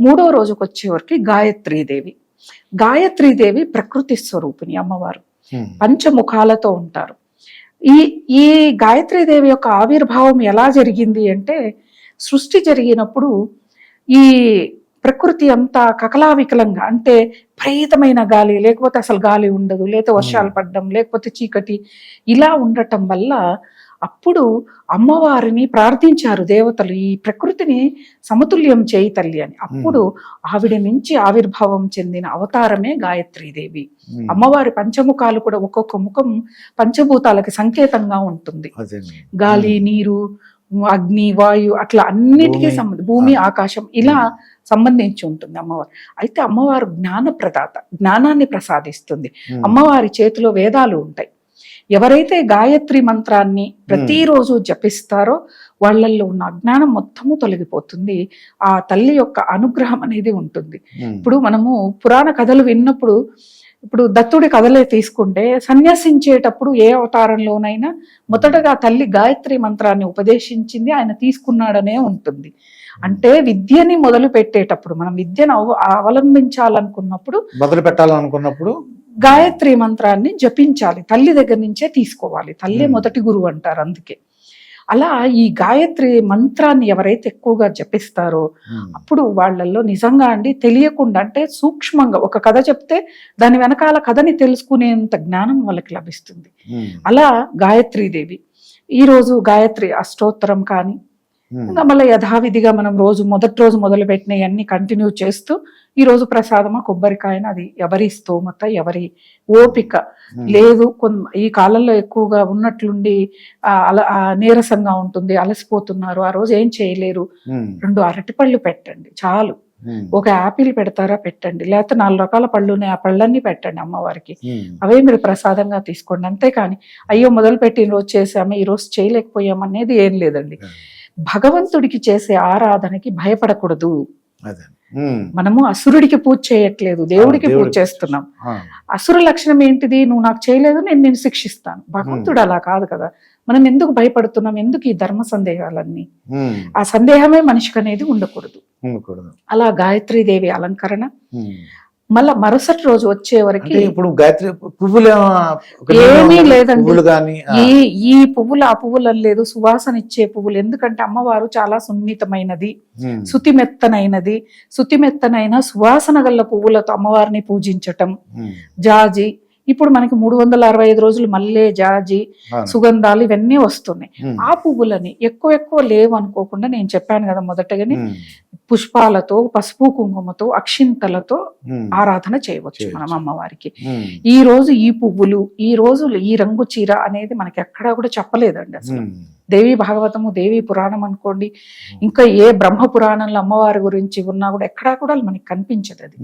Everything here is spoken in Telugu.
మూడో రోజుకి వచ్చేవరకు గాయత్రీదేవి. గాయత్రీదేవి ప్రకృతి స్వరూపిణి అమ్మవారు. పంచముఖాలతో ఉంటారు. ఈ ఈ గాయత్రీదేవి యొక్క ఆవిర్భావం ఎలా జరిగింది అంటే సృష్టి జరిగినప్పుడు ఈ ప్రకృతి అంతా కకలావికలంగా అంటే విపరీతమైన గాలి లేకపోతే అసలు గాలి ఉండదు లేకపోతే వర్షాలు పడడం లేకపోతే చీకటి ఇలా ఉండటం వల్ల అప్పుడు అమ్మవారిని ప్రార్థించారు దేవతలు ఈ ప్రకృతిని సమతుల్యం చేయి తల్లి అని. అప్పుడు ఆవిడ నుంచి ఆవిర్భావం చెందిన అవతారమే గాయత్రీదేవి. అమ్మవారి పంచముఖాలు కూడా ఒక్కొక్క ముఖం పంచభూతాలకి సంకేతంగా ఉంటుంది. గాలి నీరు అగ్ని వాయు అట్లా అన్నిటికీ. సంబంధం భూమి ఆకాశం ఇలా సంబంధించి ఉంటుంది అమ్మవారు. అయితే అమ్మవారు జ్ఞాన ప్రదాత జ్ఞానాన్ని ప్రసాదిస్తుంది. అమ్మవారి చేతిలో వేదాలు ఉంటాయి. ఎవరైతే గాయత్రి మంత్రాన్ని ప్రతిరోజు జపిస్తారో వాళ్ళల్లో ఉన్న అజ్ఞానం మొత్తము తొలగిపోతుంది. ఆ తల్లి యొక్క అనుగ్రహం అనేది ఉంటుంది. ఇప్పుడు మనము పురాణ కథలు విన్నప్పుడు ఇప్పుడు దత్తుడి కథలే తీసుకుంటే సన్యాసించేటప్పుడు ఏ అవతారంలోనైనా మొదటగా తల్లి గాయత్రి మంత్రాన్ని ఉపదేశించింది ఆయన తీసుకున్నాడనే ఉంటుంది. అంటే విద్యని మొదలు పెట్టేటప్పుడు మనం విద్యను అవ- అవలంబించాలనుకున్నప్పుడు మొదలు పెట్టాలనుకున్నప్పుడు గాయత్రి మంత్రాన్ని జపించాలి తల్లి దగ్గర నుంచే తీసుకోవాలి తల్లి. మొదటి గురువు అంటారు అందుకే అలా ఈ గాయత్రి మంత్రాన్ని ఎవరైతే ఎక్కువగా జపిస్తారో. అప్పుడు వాళ్ళల్లో నిజంగా అండి తెలియకుండా అంటే సూక్ష్మంగా ఒక కథ చెప్తే దాని వెనకాల కథని తెలుసుకునేంత జ్ఞానం వాళ్ళకి లభిస్తుంది. అలా గాయత్రీదేవి ఈ రోజు గాయత్రి అష్టోత్తరం కానీ. ఇంకా మళ్ళీ యథావిధిగా మనం రోజు మొదటి రోజు మొదలు అన్ని కంటిన్యూ చేస్తూ ఈ రోజు ప్రసాదమా? కొబ్బరికాయన? అది ఎవరి స్తోమత? ఎవరి ఓపిక? ఉమ్. లేదు ఈ కాలంలో ఎక్కువగా ఉన్నట్లుండి అల నీరసంగా ఉంటుంది అలసిపోతున్నారు ఆ రోజు ఏం చేయలేరు. ఉమ్. రెండు అరటిపళ్ళు పెట్టండి చాలు. ఒక యాపిల్ పెడతారా? పెట్టండి. లేకపోతే నాలుగు రకాల పళ్ళు ఉన్నాయి ఆ పళ్ళన్నీ పెట్టండి అమ్మవారికి. అవే మీరు ప్రసాదంగా తీసుకోండి అంతేకాని అయ్యో మొదలు పెట్టిన రోజు చేసాము ఈ రోజు చేయలేకపోయాం అనేది ఏం లేదండి. భగవంతుడికి చేసే ఆరాధనకి భయపడకూడదు. మనము అసురుడికి పూజ చేయట్లేదు దేవుడికి పూజ. చేస్తున్నాం. అసుర లక్షణం ఏంటిది? నువ్వు నాకు చేయలేదు నేను నేను శిక్షిస్తాను. భగవంతుడు అలా కాదు కదా. మనం ఎందుకు భయపడుతున్నాం? ఎందుకు ఈ ధర్మ సందేహాలన్నీ. ఆ సందేహమే మనిషికి అనేది ఉండకూడదు. అలా గాయత్రీదేవి అలంకరణ. మళ్ళా మరుసటి రోజు వచ్చే వరకు ఇప్పుడు గాయత్రి పువ్వులు ఏమీ లేదండి. ఈ ఈ పువ్వులు ఆ పువ్వులు లేదు సువాసన ఇచ్చే పువ్వులు. ఎందుకంటే అమ్మవారు చాలా సున్నితమైనది శుతిమెత్తనైనది శుతిమెత్తనైన సువాసన గల్ల పువ్వులతో అమ్మవారిని పూజించటం. జాజి. ఇప్పుడు మనకి మూడు వందల అరవై ఐదు రోజులు మల్లె జాజి సుగంధాలు ఇవన్నీ వస్తున్నాయి. ఆ పువ్వులని ఎక్కువ ఎక్కువ లేవు అనుకోకుండా నేను చెప్పాను కదా మొదటగానే పుష్పాలతో పసుపు కుంకుమతో అక్షింతలతో ఆరాధన చేయవచ్చు మనం. అమ్మవారికి. ఈ రోజు ఈ పువ్వులు ఈ రోజు ఈ రంగు చీర అనేది మనకి ఎక్కడా కూడా చెప్పలేదండి అసలు. దేవి భాగవతము దేవి పురాణం అనుకోండి ఇంకా ఏ బ్రహ్మ పురాణంలో అమ్మవారి గురించి ఉన్నా కూడా ఎక్కడా కూడా మనకి కనిపించదు అది.